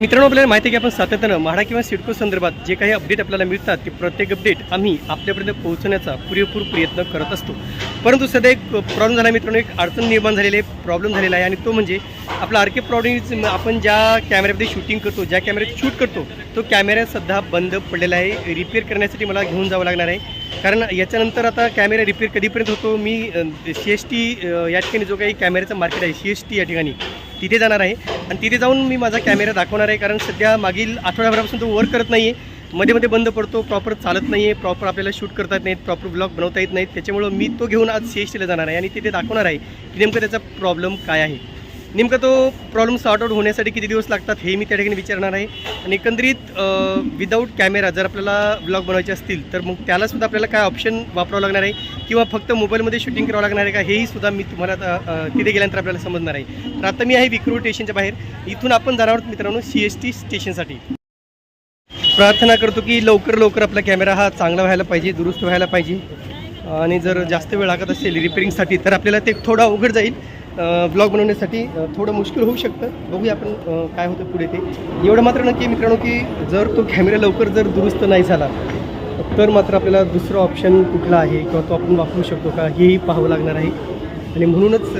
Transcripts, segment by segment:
मित्रांनो आपल्याला माहिती आहे की आपण सातत्यानं म्हाडा किंवा सिडको संदर्भात जे काही अपडेट आपल्याला मिळतात ते प्रत्येक अपडेट आम्ही आपल्यापर्यंत पोहोचवण्याचा पुरेपूर प्रयत्न करत असतो. परंतु सध्या एक प्रॉब्लेम झाला मित्रांनो एक अडचण निर्माण झालेली आहे प्रॉब्लेम झालेला आहे. आणि तो म्हणजे आपला आर के प्रॉब्लेम आपण ज्या कॅमेऱ्यामध्ये शूटिंग करतो ज्या कॅमेऱ्यात शूट करतो तो कॅमेरा सध्या बंद पडलेला आहे. रिपेअर करण्यासाठी मला घेऊन जावं लागणार आहे. कारण याच्यानंतर आता कॅमेरा रिपेअर कधीपर्यंत होतो? मी सी एस टी या ठिकाणी जो काही कॅमेऱ्याचं मार्केट आहे सी एस टी या ठिकाणी तिथे जाणार आहे. आणि तिथे जाऊन मी माझा कॅमेरा दाखवणार आहे कारण सध्या मागील आठवड्याभरापासून तो वर्क करत नाही आहे मध्ये मध्ये बंद पडतो प्रॉपर चालत नाही आहे प्रॉपर आपल्याला शूट करता येत नाहीत प्रॉपर ब्लॉग बनवता येत नाहीत. त्याच्यामुळं मी तो घेऊन आज सी एस टीला जाणार आहे आणि तिथे दाखवणार आहे की नेमकं त्याचा प्रॉब्लेम काय आहे. नेमका तो प्रॉब्लेम सॉर्ट आउट होण्यासाठी किती दिवस लागतात हे मी त्या ठिकाणी विचारणार आहे. आणि एकंदरीत विदाऊट कॅमेरा जर आपल्याला ब्लॉग बनवायचे असतील तर मग त्यालासुद्धा आपल्याला काय ऑप्शन वापरावं लागणार आहे? किंवा फक्त मोबाईलमध्ये शूटिंग करावं लागणार आहे का? हेही सुद्धा मी तुम्हाला तिथे गेल्यानंतर आपल्याला समजणार आहे. तर आता मी आहे विक्रोळ स्टेशनच्या बाहेर. इथून आपण जाणार आहोत मित्रांनो सी एस टी स्टेशनसाठी प्रार्थना करतो की लवकर लवकर आपला कॅमेरा हा चांगला व्हायला पाहिजे दुरुस्त व्हायला पाहिजे. आणि जर जास्त वेळ लागत असेल रिपेरिंगसाठी तर आपल्याला ते थोडं अवघड जाईल. ब्लॉग बनवण्यासाठी थोडं मुश्किल होऊ शकतं. बघूया आपण काय होतं पुढे ते. एवढं मात्र नक्की मित्रांनो की जर तो कॅमेरा लवकर जर दुरुस्त नाही झाला तर मात्र आपल्याला दुसरं ऑप्शन कुठला आहे किंवा तो आपण वापरू शकतो का हेही पाहावं लागणार आहे. आणि म्हणूनच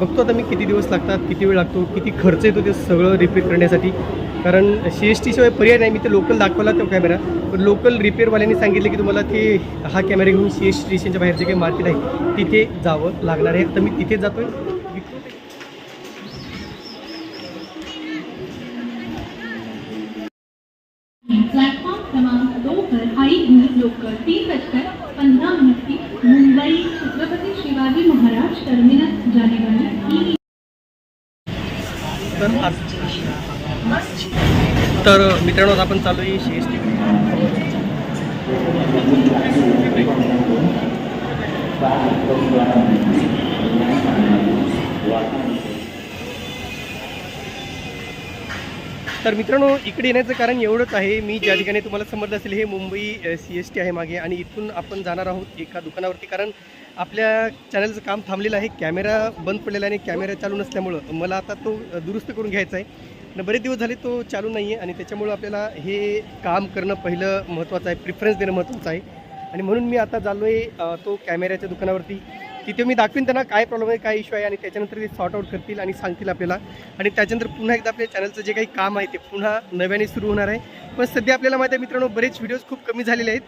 बघतो आता मी किती दिवस लागतात किती वेळ लागतो किती खर्च येतो ते सगळं रिपेअर करण्यासाठी. कारण सी एस टीशिवाय पर्याय नाही. मी ते लोकल दाखवला तो कॅमेरा पण लोकल रिपेअरवाल्यांनी सांगितलं की तुम्हाला ते हा कॅमेरा घेऊन सी एस स्टेशनच्या बाहेर जे काही मार्केट आहे तिथे जावं लागणार आहे. तर मी तिथे हुई लोकल तीन बजकर पंद्रह मिनट. की मुंबई छत्रपति शिवाजी महाराज टर्मिनस जाने वाली ई तर तर मित्रांनो आपण चालू आहे सी एस टी तर मित्रांनो इकडे येण्याचं कारण एवढंच आहे. मी ज्या ठिकाणी तुम्हाला समजलं असेल हे मुंबई सी एस टी आहे मागे आणि इथून आपण जाणार आहोत एका दुकानावरती. कारण आपल्या चॅनलचं काम थांबलेलं आहे. कॅमेरा बंद पडलेला आहे आणि कॅमेरा चालू नसल्यामुळं मला आता तो दुरुस्त करून घ्यायचा आहे. बरेच दिवस झाले तो चालू नाही आहे आणि त्याच्यामुळं आपल्याला हे काम करणं पहिलं महत्त्वाचं आहे प्रिफरन्स देणं महत्त्वाचं आहे. आणि म्हणून मी आता चाललो आहे तो कॅमेऱ्याच्या दुकानावरती. तिथे मी दाखवीन त्यांना काय प्रॉब्लेम आहे काय इश्यू आहे आणि त्याच्यानंतर ते सॉर्ट आउट करतील आणि सांगतील आपल्याला. आणि त्याच्यानंतर पुन्हा एकदा आपल्या चॅनलचं जे काही काम आहे ते पुन्हा नव्याने सुरू होणार आहे. पण सध्या आपल्याला माहिती आहे मित्रांनो बरेच व्हिडिओज खूप कमी झालेले आहेत.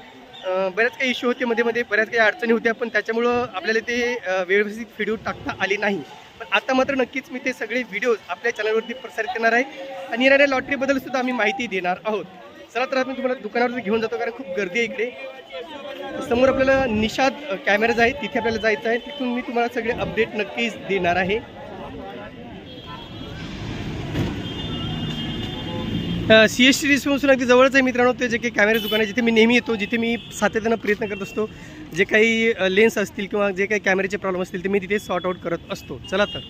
बऱ्याच काही इश्यू होते मध्ये मध्ये बऱ्याच काही अडचणी होत्या पण त्याच्यामुळं आपल्याला ते व्यवस्थित व्हिडिओ टाकता आले नाही. पण आता मात्र नक्कीच मी ते सगळे व्हिडिओज आपल्या चॅनलवरती प्रसारित करणार आहे. आणि येणाऱ्या लॉटरीबद्दल सुद्धा आम्ही माहिती देणार आहोत. चला तर मी तुम्हाला दुकानावरती घेऊन जातो कारण खूप गर्दी आहे इकडे. समोर आपल्याला निषाद कॅमेराज आहे तिथे आपल्याला जायचं आहे. तिथून मी तुम्हाला सगळे अपडेट नक्कीच देणार आहे. सी एस टी डिस्पासून अगदी जवळच आहे मित्रांनो. ते जे काही कॅमेरा दुकान आहे जिथे मी नेहमी येतो जिथे मी सातत्यानं प्रयत्न करत असतो जे काही लेन्स असतील किंवा जे काही कॅमेऱ्याचे प्रॉब्लेम असतील ते मी तिथे सॉर्ट आउट करत असतो. चला तर.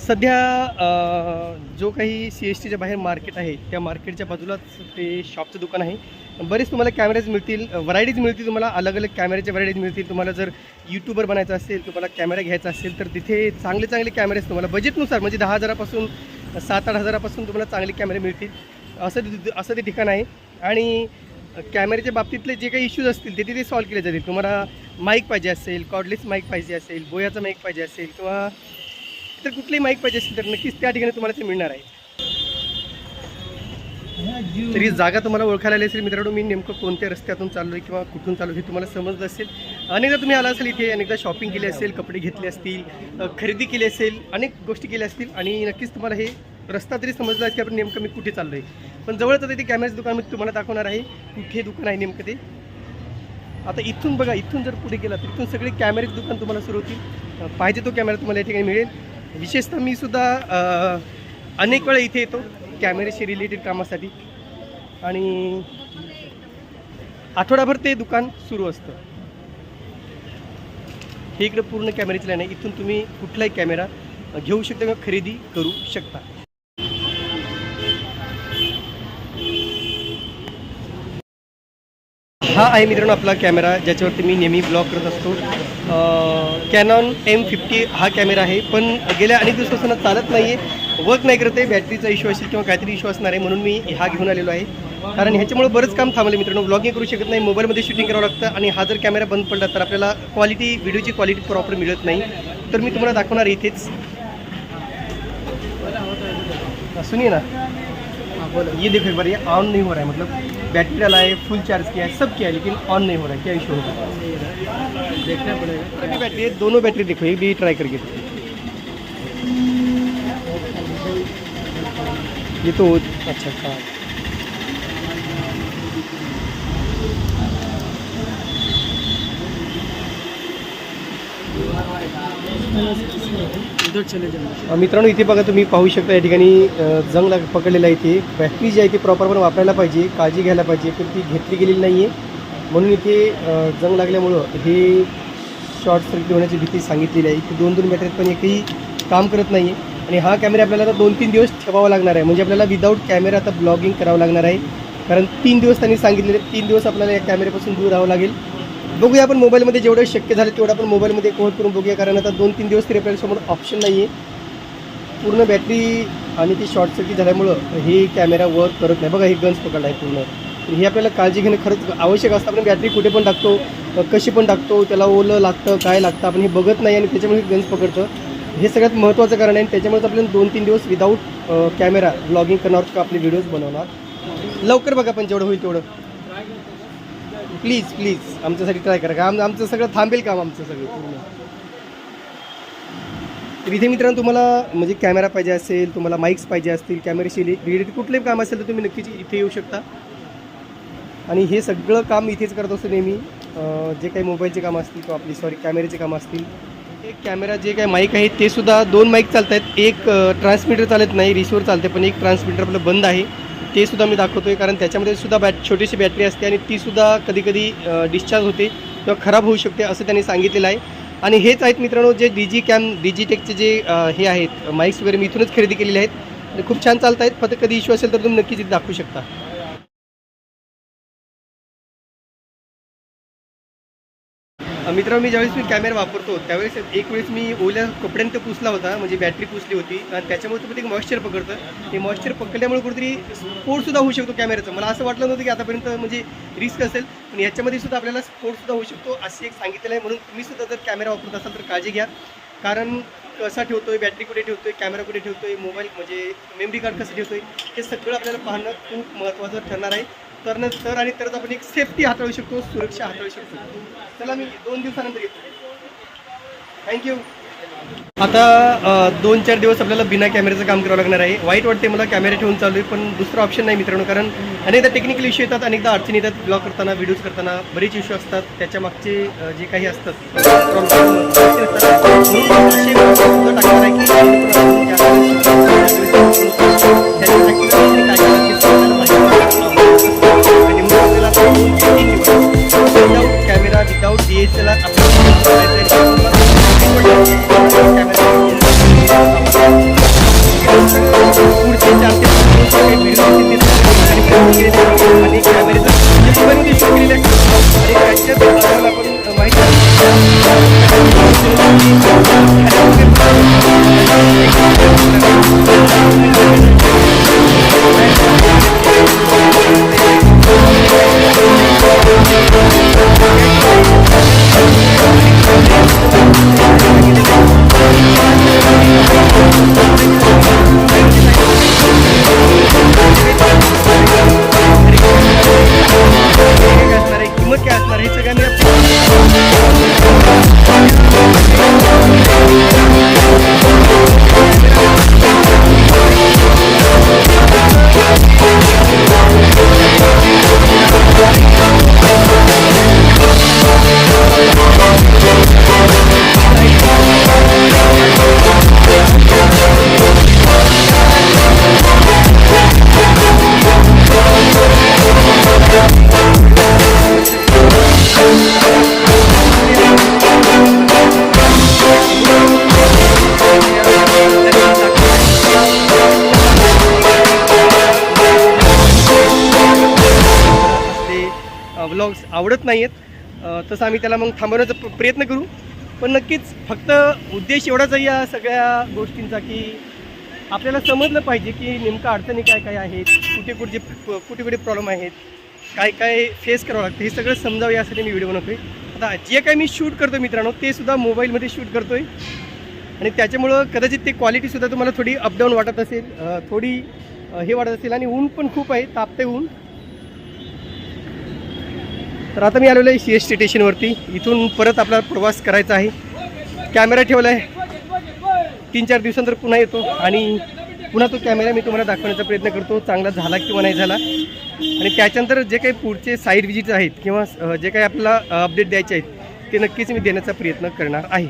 सध्या जो काही सी एस टीच्या बाहेर मार्केट आहे त्या मार्केटच्या बाजूलाच ते शॉपचं दुकान आहे. बरेच तुम्हाला कॅमेरेज मिळतील व्हरायटीज मिळतील तुम्हाला अलग अलग कॅमेऱ्याचे व्हरायटीज मिळतील. तुम्हाला जर यूट्यूबर बनायचं असेल तुम्हाला कॅमेरा घ्यायचा असेल तर तिथे चांगले चांगले कॅमेरेज तुम्हाला बजेटनुसार म्हणजे दहा हजारापासून सात आठ हजारापासून तुम्हाला चांगले कॅमेरे मिळतील. असं ते- असं ते ठिकाण आहे. आणि कॅमेऱ्याच्या बाबतीतले जे काही इश्यूज असतील ते तिथे सॉल्व्ह केले जातील. तुम्हाला माईक पाहिजे असेल कॉर्डलेस माईक पाहिजे असेल बोयाचा माईक पाहिजे असेल किंवा तर कुठलीही माईक पाहिजे असेल तर नक्कीच त्या ठिकाणी तुम्हाला ते मिळणार आहे. तरी जागा तुम्हाला ओळखायला आली असेल मित्रांनो मी नेमकं कोणत्या रस्त्यातून चाललो आहे किंवा कुठून चाललो हे तुम्हाला समजलं असेल. अनेकदा तुम्ही आला असेल इथे अनेकदा शॉपिंग केली असेल कपडे घेतले असतील खरेदी केली असेल अनेक गोष्टी केल्या असतील आणि नक्कीच तुम्हाला हे रस्ता तरी समजला आहे की आपण नेमकं मी कुठे चाललो आहे पण जवळच आता ते कॅमेराचं दुकान मी तुम्हाला दाखवणार आहे कुठे दुकान आहे नेमकं ते. आता इथून बघा इथून जर पुढे गेला तर इथून सगळे कॅमेरेचं दुकान तुम्हाला सुरू होतील. पाहिजे तो कॅमेरा तुम्हाला या ठिकाणी मिळेल. विशेषतः मी सुद्धा अनेक वेळा इथे येतो कॅमेऱ्याशी रिलेटेड कामासाठी. आणि आठवडाभर ते दुकान सुरू असतं. हे इकडे पूर्ण कॅमेऱ्याची लाईन आहे इथून तुम्ही कुठलाही कॅमेरा घेऊ शकता किंवा खरेदी करू शकता. हा आहे मित्रांनो आपला कॅमेरा ज्याच्यावरती मी नेहमी ब्लॉग करत असतो. कॅनॉन एम फिफ्टी हा कॅमेरा आहे पण गेल्या अनेक दिवसापासून चालत नाही आहे वर्क नाही करत आहे बॅटरीचा इश्यू असेल किंवा काहीतरी इश्यू असणार आहे म्हणून मी हा घेऊन आलेलो आहे. कारण ह्याच्यामुळे बरंच काम थांबलं मित्रांनो. ब्लॉगिंग करू शकत नाही मोबाईलमध्ये शूटिंग करावं लागतं आणि हा जर कॅमेरा बंद पडला तर आपल्याला क्वालिटी व्हिडिओची क्वालिटी प्रॉपर मिळत नाही. तर मी तुम्हाला दाखवणार आहे इथेच. हाँ, सुनिए ना ये देखो एक बार ये ऑन नहीं हो रहा है मतलब बैटरी डाला है फुल चार्ज किया है सब किया है लेकिन ऑन नहीं हो रहा है क्या इशू होगा? देखना पड़ेगा। बैटरी है दोनों बैटरी देखो ये भी ट्राई करके। ये तो अच्छा हाँ मित्रांनो इथे बघा तुम्ही पाहू शकता या ठिकाणी जंग लाग पकडलेला आहे इथे. बॅटरी जी आहे ती प्रॉपर पण वापरायला पाहिजे काळजी घ्यायला पाहिजे पण ती घेतली गेलेली नाही आहे म्हणून इथे जंग लागल्यामुळं हे शॉर्ट सर्किट होण्याची भीती सांगितलेली आहे. की दोन दोन बॅटरीत पण एकही काम करत नाही आहे आणि हा कॅमेरा आपल्याला आता दोन तीन दिवस ठेवावा लागणार आहे. म्हणजे आपल्याला विदाऊट कॅमेरा आता ब्लॉगिंग करावं लागणार आहे. कारण तीन दिवस त्यांनी सांगितलेले तीन दिवस आपल्याला या कॅमेऱ्यापासून दूर राहावं लागेल. बघूया आपण मोबाईलमध्ये जेवढं शक्य झालं तेवढं आपण मोबाईलमध्ये कव्हर करून बघूया कारण आता दोन तीन दिवस तरी आपल्यासमोर ऑप्शन नाही आहे पूर्ण बॅटरी आणि ती शॉर्ट सर्किट झाल्यामुळं हे कॅमेरा वर्क करत नाही. बघा हे गन्स पकडला आहे पूर्ण. हे आपल्याला काळजी घेणं खरंच आवश्यक असतं. आपण बॅटरी कुठे पण टाकतो कशी पण टाकतो त्याला ओलं लागतं काय लागतं आपण हे बघत नाही आणि त्याच्यामुळे हे गन्स पकडतं. हे सगळ्यात महत्त्वाचं कारण आहे. आणि त्याच्यामुळेच आपल्याला दोन तीन दिवस विदाऊट कॅमेरा ब्लॉगिंग करणार का आपले व्हिडिओज बनवणार. लवकर बघा पण जेवढं होईल तेवढं. प्लीज प्लीज आमच्यासाठी ट्राय करा. का आम आमचं सगळं थांबेल काम आमचं सगळं पूर्ण. तर इथे मित्रांनो तुम्हाला म्हणजे कॅमेरा पाहिजे असेल तुम्हाला माईक्स पाहिजे असतील कॅमेराशी रिलेटेड कुठलंही काम असेल तर तुम्ही नक्कीच इथे येऊ शकता. आणि हे सगळं काम इथेच करत असतो नेहमी. जे काही मोबाईलचे कामं असतील किंवा आपली सॉरी कॅमेऱ्याचे कामं असतील. एक कॅमेरा जे काही माईक आहे ते सुद्धा दोन माईक चालत आहेत एक ट्रान्समीटर चालत नाही रिसिवर चालते पण एक ट्रान्समीटर आपलं बंद आहे. ते सुद्धा मी दाखवतो आहे कारण त्याच्यामध्ये सुद्धा बॅट छोटीशी बॅटरी असते आणि ती सुद्धा डिस्चार्ज होते किंवा खराब होऊ शकते असं त्यांनी सांगितलेलं आहे. आणि हेच आहेत मित्रांनो जे D G cam D G टेकचे जे हे आहेत माईक्स वगैरे मी इथूनच खरेदी केलेले आहेत. खूप छान चालत आहेत फक्त कधी इश्यू असेल तर तुम्ही नक्कीच इथे दाखवू शकता. मित्र मी ज्यावेळेस मी कॅमेरा वापरतो त्यावेळेस एक वेळेस मी ओल्या कपड्यांत पुसला होता म्हणजे बॅटरी पुसली होती. आणि त्याच्यामुळे तुम्ही ते मॉइश्चर पकडतं. ते मॉइश्चर पकडल्यामुळे कुठेतरी स्पोर्टसुद्धा होऊ शकतो कॅमेऱ्याचं मला असं वाटलं नव्हतं की आतापर्यंत म्हणजे रिस्क असेल पण याच्यामध्ये सुद्धा आपल्याला स्पोर्टसुद्धा होऊ शकतो असं एक सांगितलेलं आहे. म्हणून तुम्ही सुद्धा जर कॅमेरा वापरत असाल तर काळजी घ्या. कारण कसा ठेवतो आहे बॅटरी कुठे ठेवतो आहे कॅमेरा कुठे ठेवतो आहे मोबाईल म्हणजे मेमरी कार्ड कसं ठेवतो आहे हे सगळं आपल्याला पाहणं खूप महत्त्वाचं ठरणार आहे. तर तर आणि तरच आपण एक सेफ्टी हाताळू शकतो सुरक्षा हाताळू शकतो. चला मी दोन दिवसानंतर येतो. थँक्यू आता दोन चार दिवस आपल्याला बिना कॅमेऱ्याचं काम करावं लागणार आहे. वाईट वाटते मला कॅमेरा ठेवून चालू आहे पण दुसरा ऑप्शन नाही मित्रांनो कारण अनेकदा टेक्निकल इश्यू येतात अनेकदा अडचणी येतात ब्लॉग करताना व्हिडिओज करताना बरेच इश्यू असतात. त्याच्या मागचे जे काही असतात प्रॉब्लेम असतात. विदाऊट डी एस व्लॉग्स नाही आहेत तसं आम्ही त्याला मग थांबवण्याचा प्रयत्न करू. पण नक्कीच फक्त उद्देश एवढाच आहे या सगळ्या गोष्टींचा की आपल्याला समजलं पाहिजे की नेमकं अडचणी काय काय आहेत कुठे कुठे कुठे कुठे प्रॉब्लेम आहेत काय काय फेस करावं लागतं हे सगळं समजावं यासाठी मी व्हिडिओ बनवतोय. आता जे काय मी शूट करतो मित्रांनो ते सुद्धा मोबाईलमध्ये शूट करतो आहे आणि त्याच्यामुळं कदाचित ते क्वालिटीसुद्धा तुम्हाला थोडी अपडाऊन वाटत असेल थोडी हे वाटत असेल आणि ऊन पण खूप आहे तापते ऊन. तर आता मी आलेलो आहे सी एस टी स्टेशनवरती इथून परत आपला प्रवास करायचा आहे. कॅमेरा ठेवला आहे तीन चार दिवसानंतर पुन्हा येतो आणि पुन्हा तो कॅमेरा मी तुम्हाला दाखवण्याचा प्रयत्न करतो चांगला झाला किंवा नाही झाला. आणि त्याच्यानंतर जे काही पुढचे साईड विजिट आहेत किंवा जे काही आपल्याला अपडेट द्यायचे आहेत ते नक्कीच मी देण्याचा प्रयत्न करणार आहे.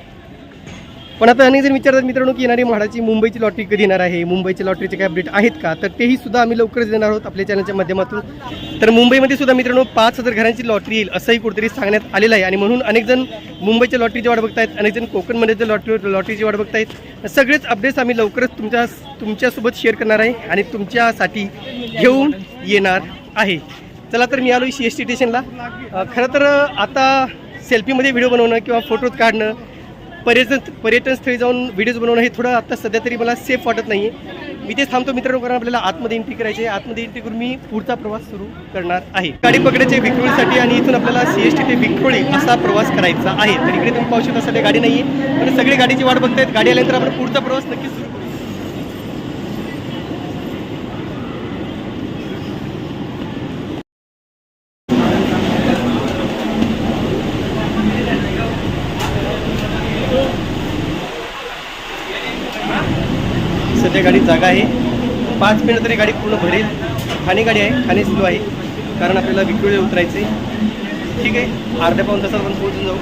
पण आता अनेक जण विचारतात मित्रांनो की येणारी म्हाडाची मुंबईची लॉटरी कधी येणार आहे? मुंबईच्या लॉटरीचे काय अपडेट आहेत का? तर तेही सुद्धा आम्ही लवकरच देणार आहोत आपल्या चॅनलच्या माध्यमातून. तर मुंबईमध्ये सुद्धा मित्रांनो पाच हजार घरांची लॉटरी येईल असंही कुठेतरी सांगण्यात आलेलं आहे. आणि म्हणून अनेक जण मुंबईच्या लॉटरीची वाट बघतायत अनेक जण कोकणमध्ये लॉटरी लॉटरीची वाट बघतायत. सगळेच अपडेट्स आम्ही लवकरच तुमच्या तुमच्यासोबत शेअर करणार आहे आणि तुमच्यासाठी घेऊन येणार आहे. चला तर मी आलो सी एस टी स्टेशनला खरं तर आता सेल्फीमध्ये व्हिडिओ बनवणं किंवा फोटोज काढणं पर्यटन पर्यटन स्थळी जाऊन व्हिडिओज बनवणं हे थोडं आता सध्या तरी मला सेफ वाटत नाही आहे मी तेच थांबतो मित्रांनो कारण आपल्याला आतमध्ये एंट्री करायची आहे. आतमध्ये एंट्री करून मी पुढचा प्रवास सुरू करणार आहे. गाडी पकडायची विक्रोळीसाठी आणि इथून आपल्याला सी एस टी ते विक्रोळी असा प्रवास करायचा आहे. तर इकडे तुम्ही पाहू शकता सध्या गाडी नाही आहे पण सगळी गाडीची वाट बघतायत. गाडी आल्यानंतर आपण पुढचा प्रवास नक्कीच सुरू जागा आहे. पाच मिनिट तरी गाडी पूर्ण भरेल. खाणी गाडी आहे खाणी सुरू आहे. कारण आपल्याला विक्रोळी उतरायचं आहे ठीक आहे अर्ध्या पाऊन तासात आपण पोहोचून जाऊ.